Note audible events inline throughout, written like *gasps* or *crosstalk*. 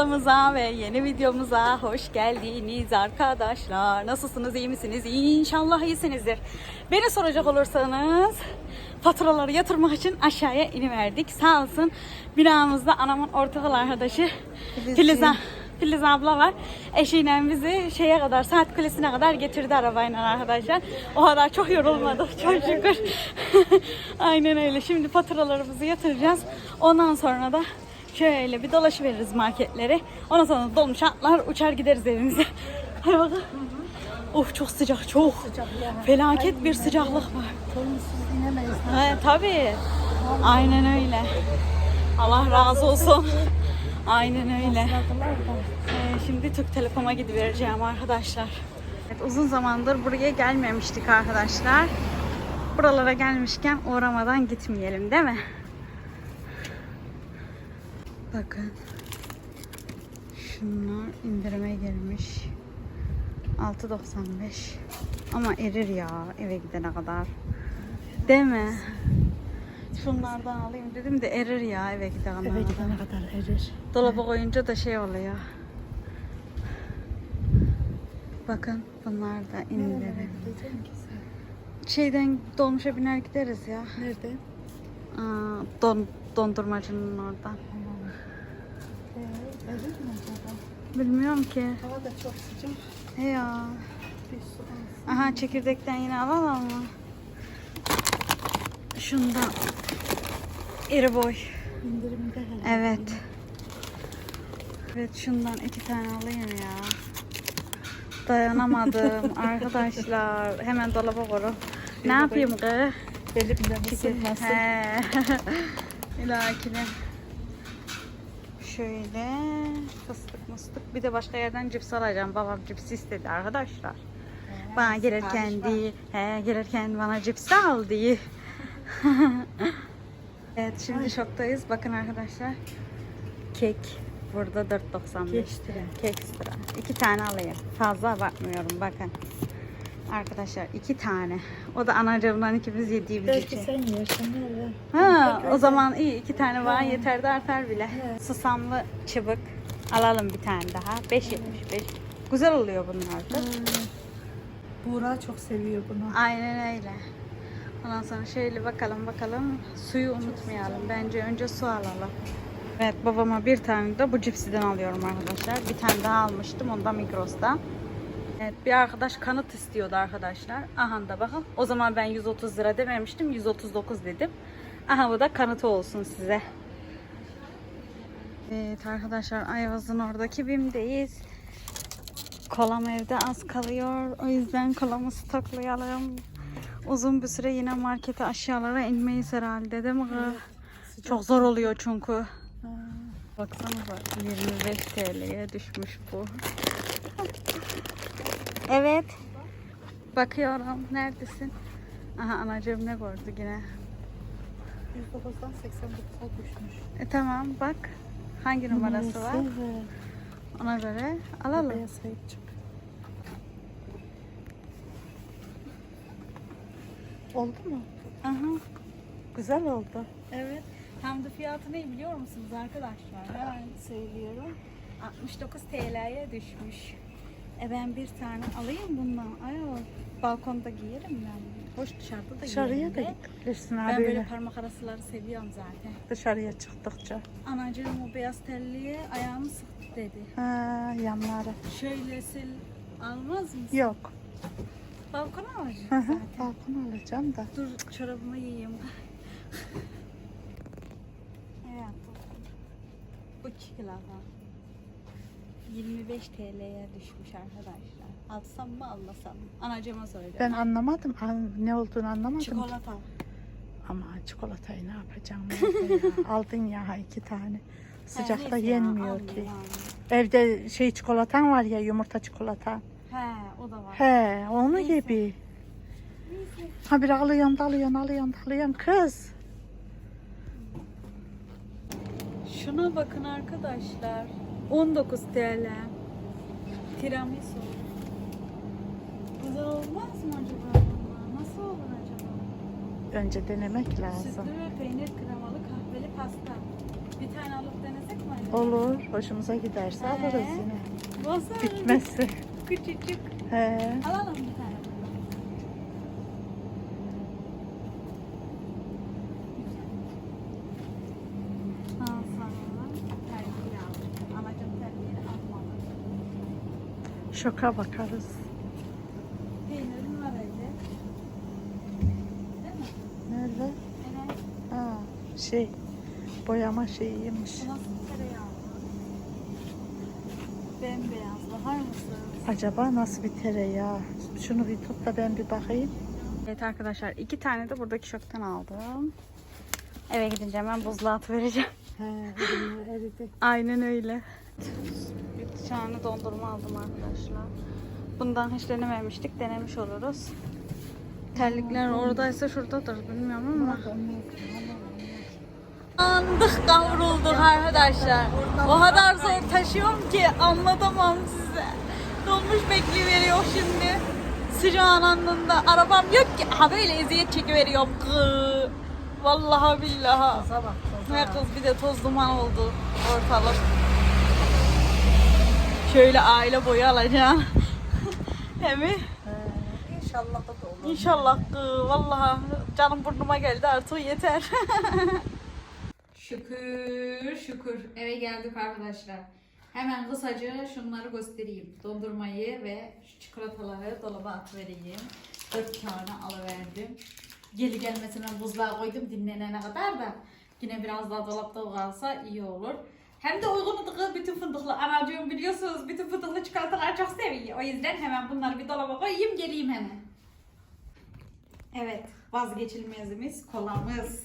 kanalımıza ve yeni videomuza hoş geldiniz arkadaşlar. Nasılsınız, iyi misiniz? İnşallah iyisinizdir. Beni soracak olursanız faturaları yatırmak için aşağıya iniverdik. Sağ olsun binamızda anamın ortak arkadaşı Filiz, Filiz abla var. Eşiyle bizi şeye kadar, saat kulesine kadar getirdi arabayla arkadaşlar. O kadar çok yorulmadık çok şükür. *laughs* Aynen öyle. Şimdi faturalarımızı yatıracağız. Ondan sonra da şöyle bir dolaşıveririz marketleri. Ondan sonra dolmuş atlar uçar gideriz evimize. *laughs* Hadi bakalım. Of çok sıcak çok. Felaket bir sıcaklık var. Tolunsuz inemeyiz. He, tabii. Aynen öyle. Allah razı olsun. Aynen öyle. Ee, şimdi Türk Telekom'a gidivereceğim arkadaşlar. Evet, uzun zamandır buraya gelmemiştik arkadaşlar. Buralara gelmişken uğramadan gitmeyelim değil mi? Bakın. Şunlar indirime girmiş. 6.95. Ama erir ya eve gidene kadar. Değil mi? Şunlardan alayım dedim de erir ya eve gidene kadar. Eve gidene kadar erir. Dolaba koyunca da şey oluyor. Bakın bunlar da indirim. Şeyden dolmuşa biner gideriz ya. Nerede? Aa, don, dondurmacının oradan. Mi? Bilmiyorum ki. Hava da çok sıcak. He ya. Bir su alsın. Aha çekirdekten yine alalım mı? Şundan. İri boy. İndirimde herhalde. Evet. Evet şundan iki tane alayım ya. Dayanamadım *laughs* arkadaşlar. Hemen dolaba koru. Ne yapayım kız? Belimde ısınmasın. He. *laughs* İlakine. Şöyle fıstık mıstık. Bir de başka yerden cips alacağım. Babam cips istedi arkadaşlar. Bana gelirken diye, he, gelirken bana cips al diye. *laughs* evet şimdi şoktayız. Bakın arkadaşlar. Kek burada 4.95. Kekstra. Kekstra. İki tane alayım. Fazla bakmıyorum bakın. Arkadaşlar iki tane. O da anacığımdan ikimiz yediğimiz Belki için. sen yersin. Nerede? Ha, o zaman iyi iki tane var yeter de artar bile. He. Susamlı çıbık alalım bir tane daha. 5.75. Güzel oluyor bunlar da. Hmm. Buğra çok seviyor bunu. Aynen öyle. Ondan sonra şöyle bakalım bakalım. Suyu unutmayalım. Bence önce su alalım. Evet babama bir tane de bu cipsiden alıyorum arkadaşlar. Bir tane daha almıştım. Onu da Migros'tan. Evet bir arkadaş kanıt istiyordu arkadaşlar. Aha da bakın. O zaman ben 130 lira dememiştim. 139 dedim. Aha bu da kanıtı olsun size. Evet arkadaşlar Ayvaz'ın oradaki BİM'deyiz. Kolam evde az kalıyor. O yüzden kolamı stoklayalım. Uzun bir süre yine markete aşağılara inmeyiz herhalde değil mi? kız? Çok zor oluyor çünkü. Ha. Baksana bak 25 TL'ye düşmüş bu. Evet. Bakıyorum. Neredesin? Aha anacığım ne gördü yine. 109'dan 89'a düşmüş. E tamam bak. Hangi numarası var? Ona göre alalım. Buraya sahip çık. Oldu mu? Aha. Güzel oldu. Evet. Hem de fiyatı ne biliyor musunuz arkadaşlar? Hemen söylüyorum. 69 TL'ye düşmüş. E ben bir tane alayım bundan. Ay o balkonda giyerim ben. Hoş dışarıda da Dışarıya giyerim da de. gidebilirsin Ben böyle parmak arasıları seviyorum zaten. Dışarıya çıktıkça. Anacığım o beyaz telliye ayağımı sıktı dedi. Ha, yanlara. Şöyle sil almaz mısın? Yok. Balkona alacağım hı, zaten. Balkon alacağım da. Dur çorabımı giyeyim. *laughs* evet. Bu çikolata. 25 TL'ye düşmüş arkadaşlar. Alsam mı almasam mı? Anacığıma söyle. Ben anlamadım. an- Ne olduğunu anlamadım. Çikolata. Ama çikolatayı ne yapacağım? ya? *laughs* Aldın ya iki tane. Sıcakta neyse ya, yenmiyor almayayım, ki. Evde şey çikolatan var ya yumurta çikolata. He o da var. He onu Neyse. gibi. Neyse. Ha bir alıyorsun da alıyorsun alıyorsun da alıyorsun kız. Şuna bakın arkadaşlar. 19 TL. Tiramisu. Güzel olmaz mı acaba? bunlar? Nasıl olur acaba? Önce denemek lazım. Sütlü ve peynir kremalı kahveli pasta. Bir tane alıp denesek mi? acaba? Olur. Hoşumuza giderse alırız He. yine. Baksana. Bitmezse. Küçücük. He. Alalım bir tane. Al sana. Terliği al. Anacığım terliğini almalı. Şoka bakarız. Peynirin var evde. Değil mi? Nerede? Evet. Ha, şey boyama şeyiymiş. Bu nasıl tereyağı? Bembeyaz. Bakar mısınız? Acaba nasıl bir tereyağı? Şunu bir tut da ben bir bakayım. Evet arkadaşlar iki tane de buradaki şoktan aldım. Eve gidince hemen buzluğa atıvereceğim. He, eridi. Aynen öyle. Bir tane dondurma aldım arkadaşlar. Bundan hiç denememiştik. Denemiş oluruz. Terlikler oradaysa şuradadır bilmiyorum ama. Andık kavrulduk arkadaşlar. O kadar zor taşıyorum ki anlatamam size. Dolmuş bekleyiveriyor şimdi. Sıcağın anında. Arabam yok ki. Ha böyle eziyet çekiveriyorum. Kı. Vallahi billahi. Bak Her kız bir de toz duman oldu ortalık. Şöyle aile boyu alacağım. *laughs* Değil mi? İnşallah da olur. İnşallah. Vallahi canım burnuma geldi artık yeter. *laughs* şükür şükür eve geldik arkadaşlar. Hemen kısaca şunları göstereyim. Dondurmayı ve şu çikolataları dolaba atıvereyim. Dört tane alıverdim. Geri gelmesine buzluğa koydum dinlenene kadar da yine biraz daha dolapta kalsa iyi olur. Hem de uygun kız bütün fındıklı anacığım biliyorsunuz bütün fındıklı çikolataları çok seviyor. O yüzden hemen bunları bir dolaba koyayım geleyim hemen. Evet, vazgeçilmezimiz kolamız.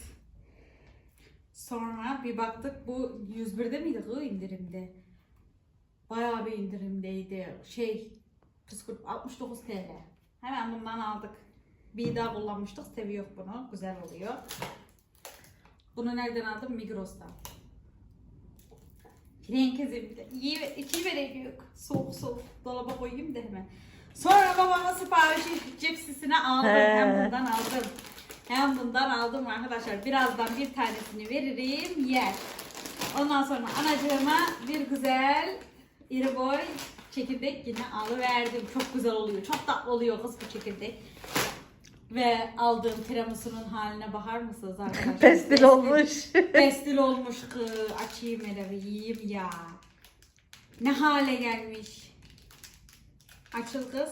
Sonra bir baktık bu 101'de miydi kız indirimde? Bayağı bir indirimdeydi. Şey, püskürt 69 TL. Hemen bundan aldık. Bir daha kullanmıştık. Seviyor bunu. Güzel oluyor. Bunu nereden aldım? Migros'tan. Renkezimde. İyi ve içi vereyim. Soğuk soğuk. Dolaba koyayım da hemen. Sonra babama siparişi cipsisine aldım. He. Hem bundan aldım. Hem bundan aldım arkadaşlar. Birazdan bir tanesini veririm yer. Ondan sonra anacığıma bir güzel iri boy çekirdek yine alıverdim. Çok güzel oluyor. Çok tatlı oluyor kız bu çekirdek. Ve aldığım tiramisu'nun haline bakar mısınız arkadaşlar? *laughs* Pestil olmuş. *laughs* Pestil olmuş kız. Açayım hele yiyeyim ya. Ne hale gelmiş. Açıl kız.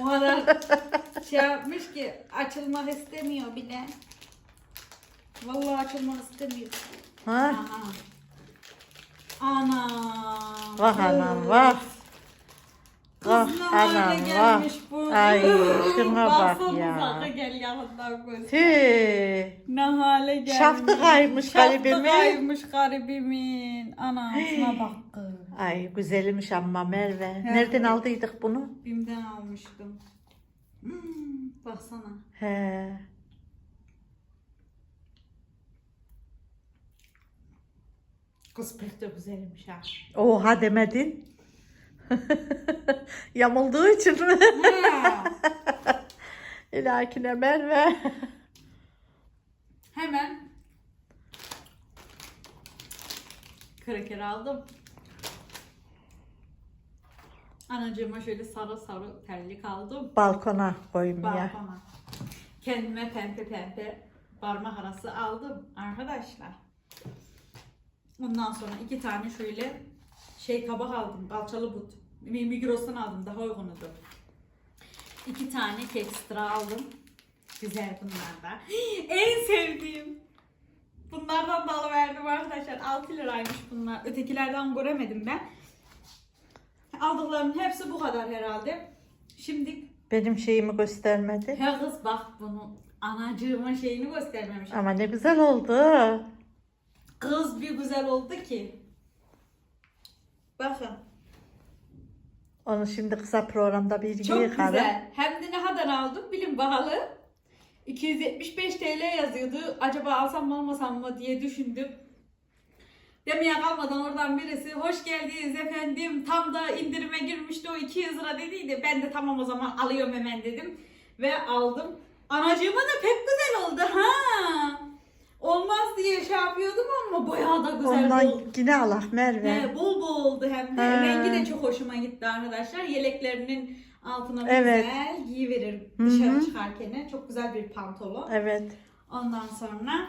O kadar *laughs* şey yapmış ki açılmak istemiyor bile. Vallahi açılmak istemiyor. ha? Aha. Ana. Vah anam vah. Hale anam vah. Ay *laughs* şuna bak ya. Gel yanından göz. Tüh. Ne hale gelmiş. Şaftı kaymış Şaftı garibimin. kaymış garibimin. Ana şuna bak kız. Ay güzelmiş ama Merve. Nereden aldıydık bunu? Bim'den almıştım. Hmm, baksana. He. Kız pek de güzelmiş ha. Oha demedin. *laughs* Yamulduğu için mi? *laughs* İlakine Merve. Hemen kraker aldım. Anacığıma şöyle sarı sarı terlik aldım. Balkona koymaya. Balkona. Kendime pembe pembe parmak arası aldım arkadaşlar. Ondan sonra iki tane şöyle şey kabak aldım. Kalçalı but. Migros'tan aldım. Daha uygunudu. İki tane ekstra aldım. Güzel bunlar da. *gasps* en sevdiğim. Bunlardan da alıverdim arkadaşlar. 6 liraymış bunlar. Ötekilerden göremedim ben. Aldıklarımın hepsi bu kadar herhalde. Şimdi Benim şeyimi göstermedi. ya kız bak bunu anacığıma şeyini göstermemiş. Ama ne güzel oldu. Kız bir güzel oldu ki. Bakın Onu şimdi kısa programda bir çok yıkarım. güzel. Hem de ne kadar aldım bilin bakalım. 275 TL yazıyordu. Acaba alsam mı almasam mı diye düşündüm. Demeye kalmadan oradan birisi hoş geldiniz efendim. Tam da indirime girmişti o 200 lira dediydi. Ben de tamam o zaman alıyorum hemen dedim. Ve aldım. Anacığıma da pek güzel oldu ha. Olmaz diye şey yapıyordum ama bayağı da güzel Ondan oldu. yine Allah Merve. He, bol bol oldu hem de. He. Rengi de çok hoşuma gitti arkadaşlar. Yeleklerinin altına Evet. güzel giyiverir dışarı hı. çıkarken. Çok güzel bir pantolon. Evet. Ondan sonra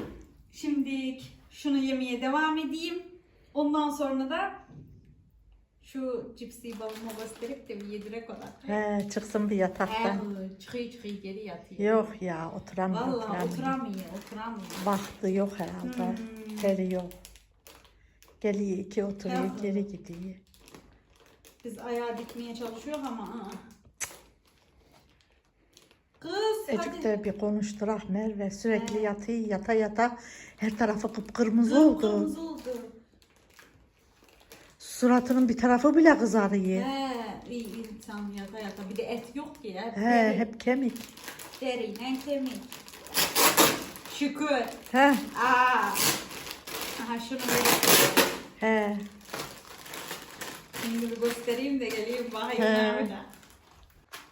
şimdi şunu yemeye devam edeyim. Ondan sonra da şu cipsi balımı gösterip de bir yedirek olarak. He, çıksın bir yataktan. He, çıkıyor çıkıyor geri yatıyor. Yok ya oturamıyor. Vallahi oturamıyor. oturamıyor, oturamıyor. Baktı yok herhalde. Hmm. Teri yok. Geliyor iki oturuyor Yok. geri gidiyor. Biz ayağı dikmeye çalışıyor ama aa. Kız Ecik de bir konuşturak Merve. Sürekli He. yatıyor yata yata. Her tarafı kıpkırmızı oldu. Kırmızı oldu. Suratının bir tarafı bile kızarıyor. He, iyi tam yata yata. Bir de et yok ki ya. He, deri, hep kemik. Deriyle kemik. Şükür. He, Aa. Aha şunu bir, he. şimdi bir göstereyim de geleyim bakayım nerede.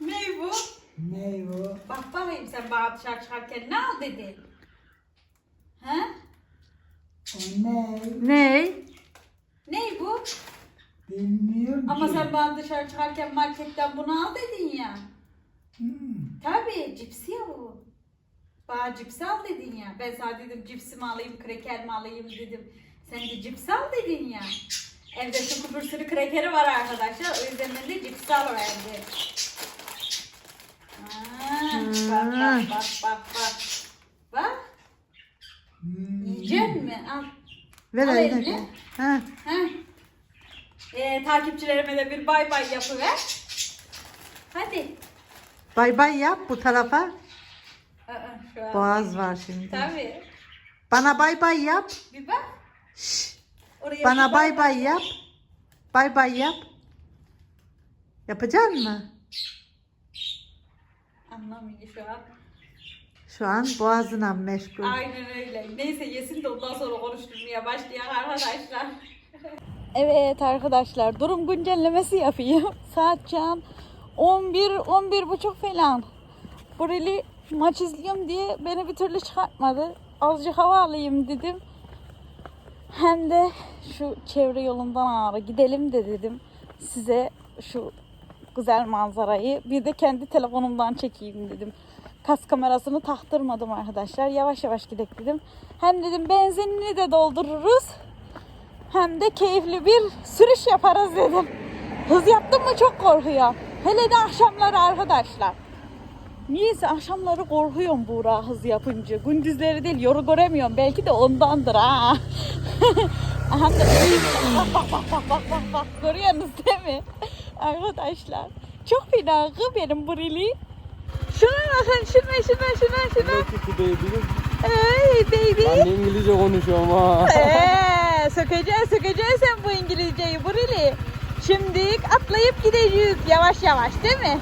Ne bu? Ne o? Bak bakayım sen bana dışarı çıkarken ne al dedin? He? O ne? Ne? Ne bu? Bilmiyorum Ama ki. sen bana dışarı çıkarken marketten bunu al dedin ya. Hmm. Tabii cipsi ya bu. Bana cipsi al dedin ya. Ben sana dedim cipsi mi alayım, kreker mi alayım dedim. Sen de cipsi al dedin ya. Evde çok bir sürü krekeri var arkadaşlar. O yüzden ben de cipsi alıverdim. Aa, bak bak bak bak bak. Bak. Hmm. Yiyecek mi? Al. Ver Al eline. eline. Ha. Ee, takipçilerime de bir bay bay yapıver. Hadi. Bay bay yap bu tarafa. Aa, şu an. Boğaz var şimdi. Tabii. Bana bay bay yap. Bir bak. Şşş. Oraya Bana bir bay bay yap. Bay bay yap. Yapacak mı? Anlamıyor şu an. Şu an boğazına meşgul. Aynen öyle. Neyse yesin de ondan sonra konuşturmaya başlayan arkadaşlar. *laughs* evet arkadaşlar durum güncellemesi yapayım. *laughs* Saat şu an 11 11 buçuk falan. Bureli maç izliyorum diye beni bir türlü çıkartmadı. Azıcık hava alayım dedim. Hem de şu çevre yolundan ağrı gidelim de dedim. Size şu güzel manzarayı bir de kendi telefonumdan çekeyim dedim. Kas kamerasını taktırmadım arkadaşlar. Yavaş yavaş gidelim dedim. Hem dedim benzinini de doldururuz. Hem de keyifli bir sürüş yaparız dedim. Hız yaptım mı çok korkuyorum. Hele de akşamları arkadaşlar. Niyeyse akşamları korkuyorum Buğra hız yapınca. Gündüzleri değil yoru göremiyorum. Belki de ondandır ha. *laughs* Bak bak bak bak bak bak bak. Görüyorsunuz değil mi? Arkadaşlar. Çok fena kız benim burili. Şuna bakın şuna şuna şuna şuna. Hey baby. Ben İngilizce konuşuyorum ha. Eee sökeceksin sökeceksin sen bu İngilizceyi burili. Şimdi atlayıp gideceğiz yavaş yavaş değil mi?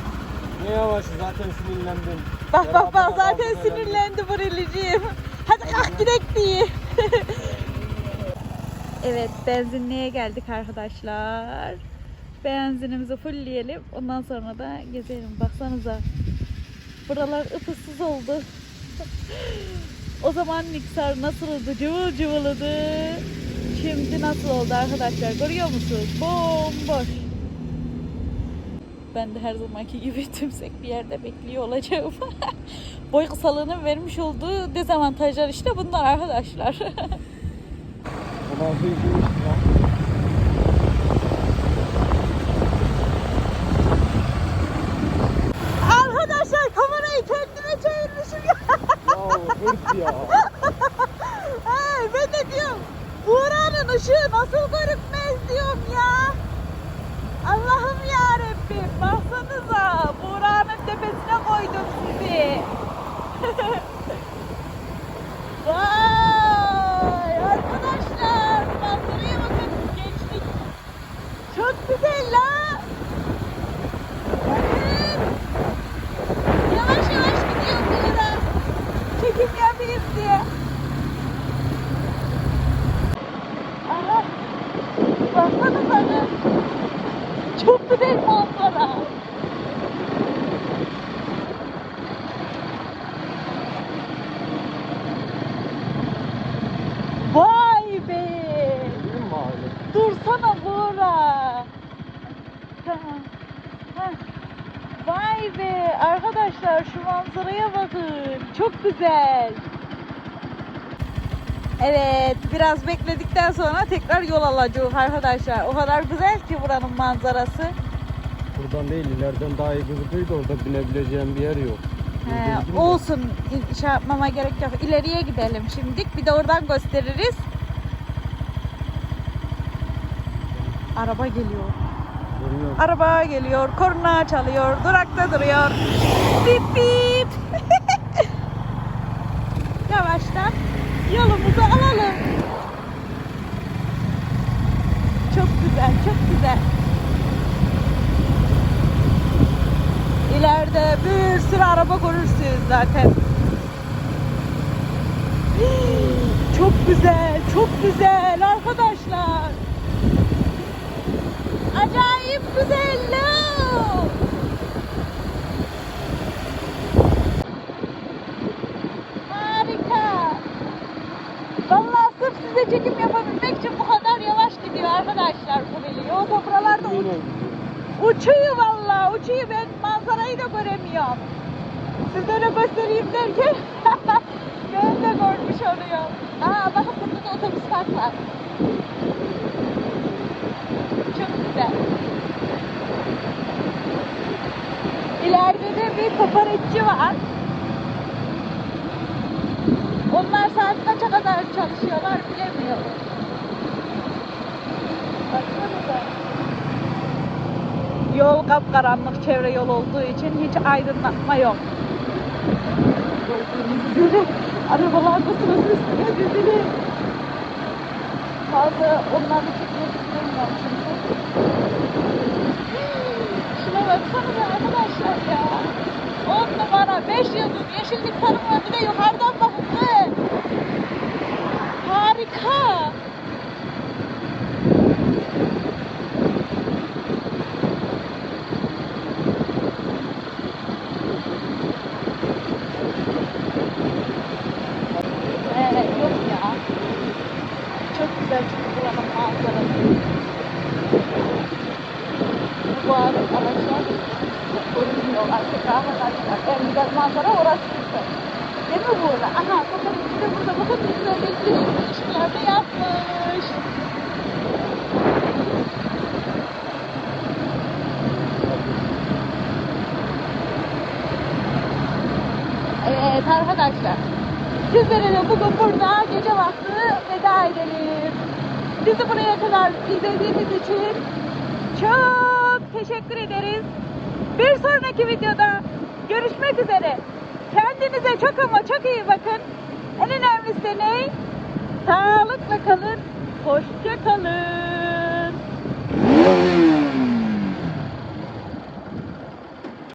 Ne yavaş zaten sinirlendim. Bak bak bak zaten sinirlendi Buriliciğim. Hadi kalk gidelim diye. *laughs* evet benzinliğe geldik arkadaşlar. Benzinimizi fullleyelim. Ondan sonra da gezelim. Baksanıza. Buralar ıpıssız oldu. *laughs* o zaman Niksar nasıldı? Cıvıl cıvılıdı. Şimdi nasıl oldu arkadaşlar? Görüyor musunuz? Bomboş. Ben de her zamanki gibi *laughs* tümsek bir yerde bekliyor olacağım. *laughs* Boy kısalığının vermiş olduğu dezavantajlar işte bunlar arkadaşlar *laughs* kamerayı kendime çevirmişim ya. Ya hırt ya. Ay, ben de diyorum Buğra'nın ışığı nasıl görünmez diyorum ya. Allah'ım ya Rabbim baksanıza Buğra'nın tepesine koydum sizi. Vay arkadaşlar manzaraya bakın gençlik. Çok güzel la. Evet. Yavaş yavaş gidiyor Buğra. Çekim yapayım diye. Aha. Baksana bana. Çok güzel manzara. Hah. Vay be arkadaşlar şu manzaraya bakın. Çok güzel. Evet biraz bekledikten sonra tekrar yol alacağız arkadaşlar. O kadar güzel ki buranın manzarası. Buradan değil ileriden daha iyi gözüküyor da orada binebileceğim bir yer yok. He, olsun şey yapmama gerek yok. İleriye gidelim şimdilik. Bir de oradan gösteririz. Araba geliyor. Araba geliyor. Korna çalıyor. Durakta duruyor. Bip bip. *laughs* Yavaştan yolumuzu alalım. Çok güzel, çok güzel. İleride bir sürü araba görürsünüz zaten. *gasps* Çok güzel, çok güzel arkadaşlar. Acayip güzel. Harika. Vallahi sırf size çekim yapabilmek için bu kadar yavaş gidiyor arkadaşlar bu heli. Yoksa buralarda uç- Yine uçuyor vallahi uçuyor. Ben manzarayı da göremiyorum. Sizlere göstereyim derken ben de görmüş oluyorum. Aa bakın burada da otobüs park var. Çok güzel. İleride de bir kokoreççi var. Onlar saat kaça kadar çalışıyorlar bilemiyorum. Baksanıza. Yol kapkaranlık çevre yol olduğu için hiç aydınlatma yok. Gördüğünüz üzere *laughs* arabalar da sırası üstüne dizili. Fazla onları çekmek istemiyorum çünkü. *gasps* Şuna baksanıza arkadaşlar ya. 10 numara 5 yıldız yeşillik bir de yukarıdan bakın. Because. Evet arkadaşlar. Sizlere bugün burada gece vakti veda edelim. Bizi buraya kadar izlediğiniz için çok teşekkür ederiz. Bir sonraki videoda görüşmek üzere. Kendinize çok ama çok iyi bakın. En önemlisi ne? Sağlıkla kalın. Hoşça kalın.